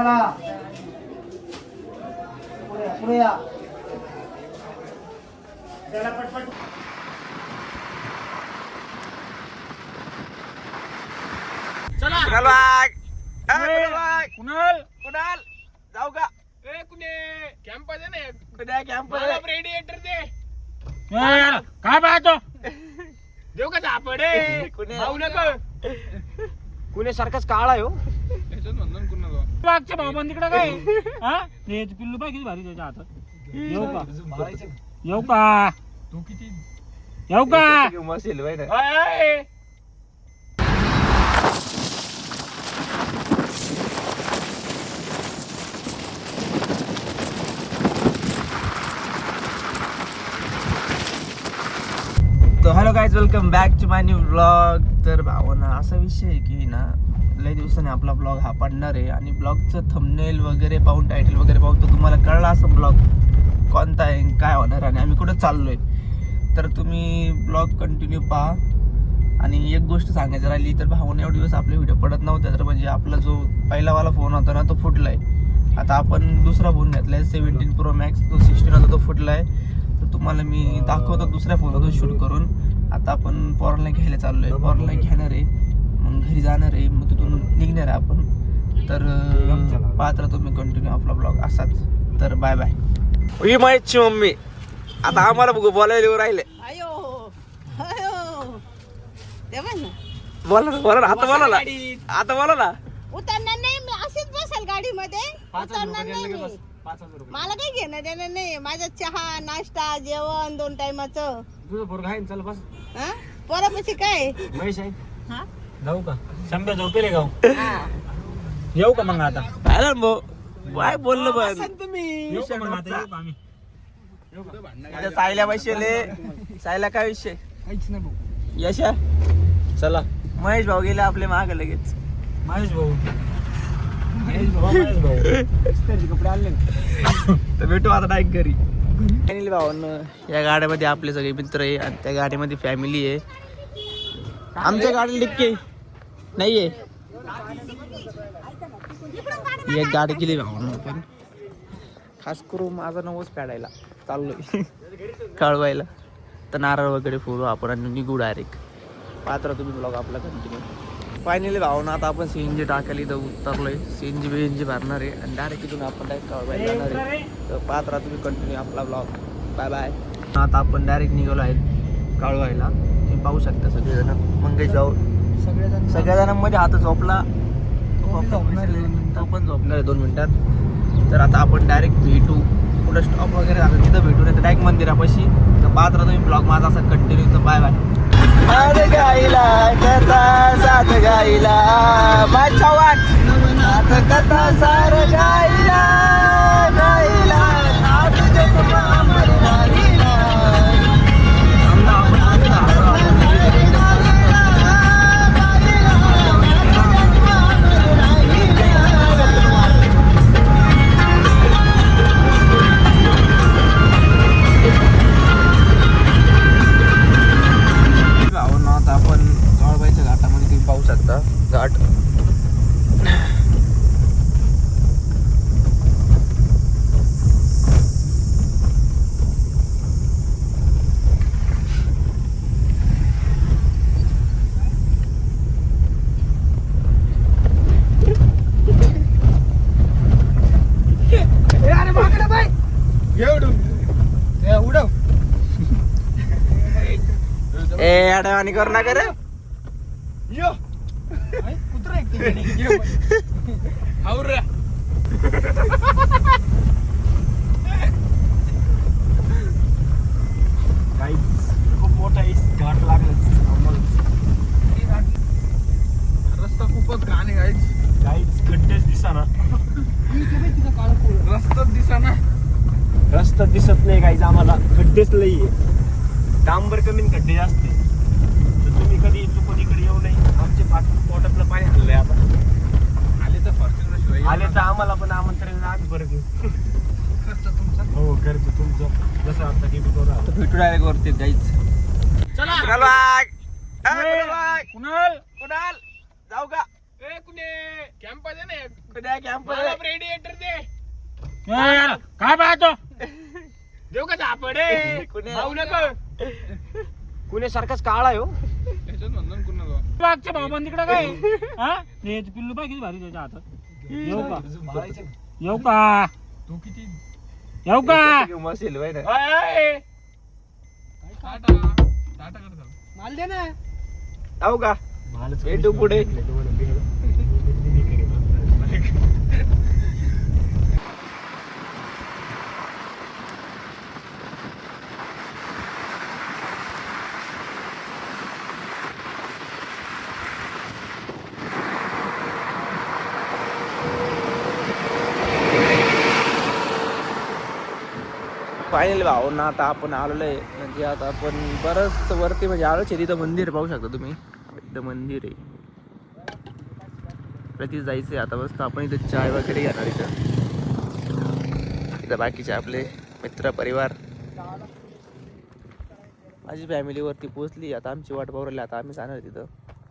चला. पुढे या, पुढे या. चला पटपट. चला. कुणाल बाग ए, कुणाल. कुणाल कुणाल? जाऊ का? ए कुणे? कॅम्प आहे ना कुठे कॅम्प मला रेडिएटर दे. काय पाहतो? देऊ का सापड कुणे? भाऊ नको. कुणे सारखाच काळा आहे हो. मागच्या भाऊ तिकडे काय? हा? हे पिल्लू पाय किती भारी त्याच्या हातात? येऊ का? येऊ का? तू किती? येऊ का? बाई तर hello guys welcome back to my new blog तर भावना असा विषय आहे की ना लय दिवसाने आपला ब्लॉग हा पडणार आहे आणि ब्लॉगचं थंबनेल वगैरे पाहून टायटल वगैरे पाहून तर तुम्हाला कळलं असं ब्लॉग कोणता आहे काय होणार आणि आम्ही कुठं चाललो आहे तर तुम्ही ब्लॉग कंटिन्यू पहा. आणि एक गोष्ट सांगायची राहिली तर भावना एवढे दिवस आपले व्हिडिओ पडत नव्हते तर म्हणजे आपला जो पहिलावाला फोन होता ना तो फुटला आहे आता आपण दुसरा फोन घेतलाय सेव्हन्टीन प्रो मॅक्स तो सिक्स्टीन होता तो आहे तर तुम्हाला मी दाखवतो दुसऱ्या फोनमधून शूट करून. आता आपण पोराला घ्यायला चाललो आहे पोराला घेणार आहे. मग घरी जाणार आहे मग तिथून निघणार आहे आपण. तर राहा तुम्ही कंटिन्यू आपला ब्लॉग असाच. तर बाय बाय ही माहितची मम्मी. आता आम्हाला बघू बोलायला येऊ राहिले. बोला ना बोला ना. आता बोला ना. आता बोला ना. उतरणार नाही मी अशीच बसेल गाडीमध्ये. उतरणार नाही. मला काही घेणं देणं नाही. माझा चहा नाश्ता जेवण दोन टायमाचं तुझं पोरगं आहे ना, चल बस. हा? पोरापाशी काय? महेश आहे. हा? जाऊ का? झोपेले हा. येऊ का मग आता? काय ना भाऊ काय बोललो पण येऊ का मग आता? येऊ का आम्ही? आता सायला पैसे सायला काय विषय? काहीच नाही भाऊ. यशा? चला. महेश भाऊ गेले आपले माग लगेच. महेश भाऊ. महेश भाऊ महेश भाऊ. कपडे आणले तर भेटू आता डायरेक्ट घरी. अनिल भावांनो या गाड्यामध्ये आपले सगळे मित्र आहे आणि त्या गाडीमध्ये फॅमिली आहे. आमच्या गाडीला डिक्की नाहीये. एक गाडी केली भावांनो पण. खास करून माझा नवस फेडायला. चाललोय. कळवायला. तर नारळ वगैरे फोडू आपण आणि निघू डायरेक्ट पात्र तुम्ही ब्लॉग आपला कंटिन्यू फायनली भावना आता आपण सीएनजी टाकायला इथं उतरलोय. सीएनजी बीएनजी भरणार आहे आणि डायरेक्ट इथून आपण डायरेक्ट कळवायला जाणार आहे. तर पात्र तुम्ही कंटिन्यू आपला ब्लॉग बाय बाय आता आपण डायरेक्ट निघालो आहे काळवायला. तुम्ही पाहू शकता सगळेजण. मंगेश सगळेजण सगळ्या जणांमध्ये हात झोपला. तो पण झोपणार आहे दोन मिनिटात. तर आता आपण डायरेक्ट भेटू. पुढे स्टॉप वगैरे झालं तिथं भेटू. नाही तर डायरेक्ट मंदिरापाशी. तर पाहत राहा तुम्ही ब्लॉग माझा असा कंटिन्यू तर बाय बाय गाईला कथा साथ गाईला बाय चव्हाण साथ कथा सार गाईला अडवाणी करू नका रे. खूप मोठा इस घाट लागला रस्ता खूपच घाण आहे गाईच काहीच खड्डेच दिसाना. रस्ताच दिसाना. रस्ता दिसत नाही काहीच आम्हाला. खड्डेच लई आहे. डांबर कमी आणि खड्डे जास्त आहे. तर तुम्ही कधी चुकून इकडे येऊ नये आमचे पाठ पोटातलं पाणी हल्लंय आता आले तर फॉर्च्युनर शिवाय आले तर आम्हाला पण आमंत्रण आज बरं घेऊ. खर्च तुमचा? हो खर्च तुमचं. जसं आता तर भेटू डायरेक्ट वरती जायच. चला. कुणाल कुणाल? कुणाल? जाऊ का? ए कुणे कॅम्प आहे ना एक. कुण्या कॅम्प मला रेडिएटर दे. काय पाहतो? देऊ का सापडे कुणे? भाऊ नका. कुण्या सारखाच काळा आहे हो. त्याच्यात म्हणून कुणाला. मागच्या भाऊ तिकडे काय? हा? ते पिल्लू किती भारी त्याच्या हातात. येऊ का? येऊ का? तू किती? येऊ का! टाटा? टाटा करतो माल दे ना. जाऊ का? भेटू पुढे. फायनल भाऊ ना आता आपण आलेलो आहे म्हणजे आता आपण बरंच वरती म्हणजे आलोच आहे तिथं मंदिर पाहू शकता तुम्ही. इथं मंदिर आहे. प्रति जायचं आहे आता बसतो आपण इथं चाय वगैरे घेणार इथं. इथं बाकीचे आपले मित्र परिवार. माझी फॅमिली वरती पोहोचली. आता आमची वाट पाहू आता आम्ही जाणार तिथं.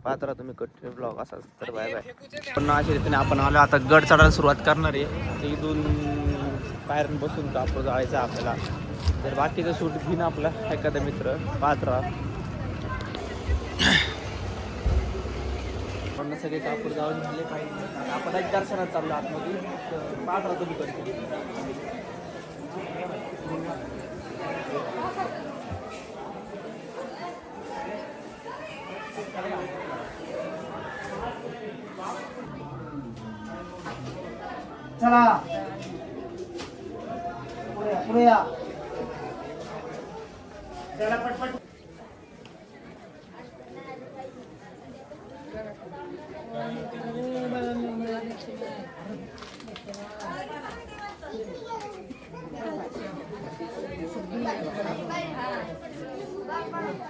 पाहत राहा तुम्ही. कंटिन्यू ब्लॉग असाच. तर बाय बाय पण अशा रीतीने आपण आलो. आता गड चढायला सुरुवात करणार आहे. इथून बाहेर बसून कापूर जायचं आपल्याला. तर बाकीचं सूट घेईन आपला एखादा मित्र पात्रा. पण सगळे कापूर जाऊन झाले पाहिजे आपण एक दर्शनात चाललो आतमध्ये. पात्रा तुम्ही करतो चला. पुढे या, you.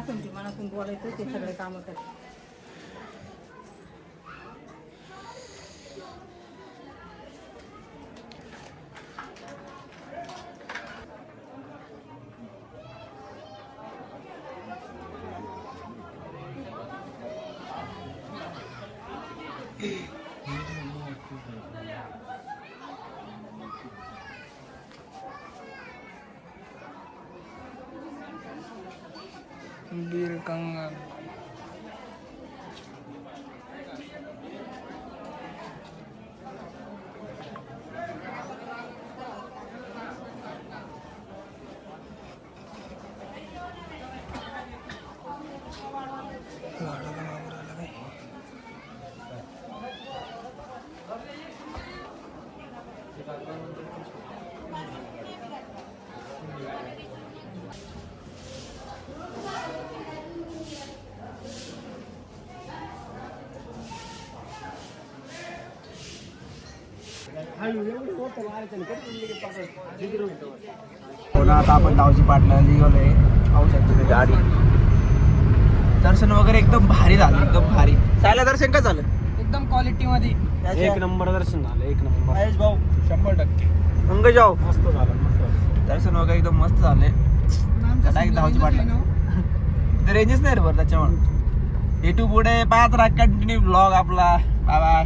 तुमची मनातून बोलायचं ते सगळे कामं करते बीर कंगाल हो ना आता आपण दावजी पाटला निघालोय. पाहू शकतो ते गाडी. दर्शन वगैरे एकदम भारी झालं एकदम भारी. चायला दर्शन का झालं? एकदम क्वालिटी मध्ये. एक नंबर दर्शन झालं एक नंबर. महेश भाऊ शंभर टक्के. अंग जाऊ मस्त झालं मस्त दर्शन वगैरे एकदम मस्त झाले. ते रेंजेस नाही रे बरं त्याच्यामुळे. भेटू पुढे पाहत राहा कंटिन्यू ब्लॉग आपला. बाय बाय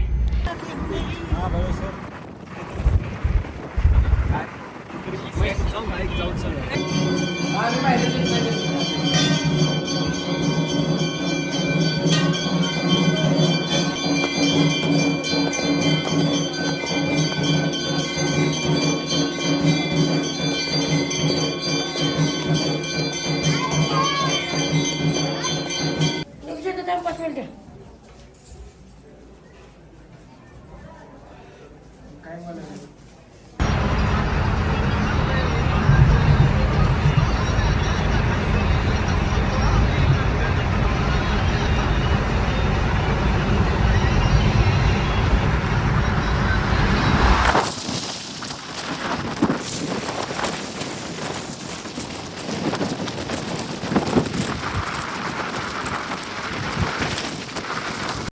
जाऊन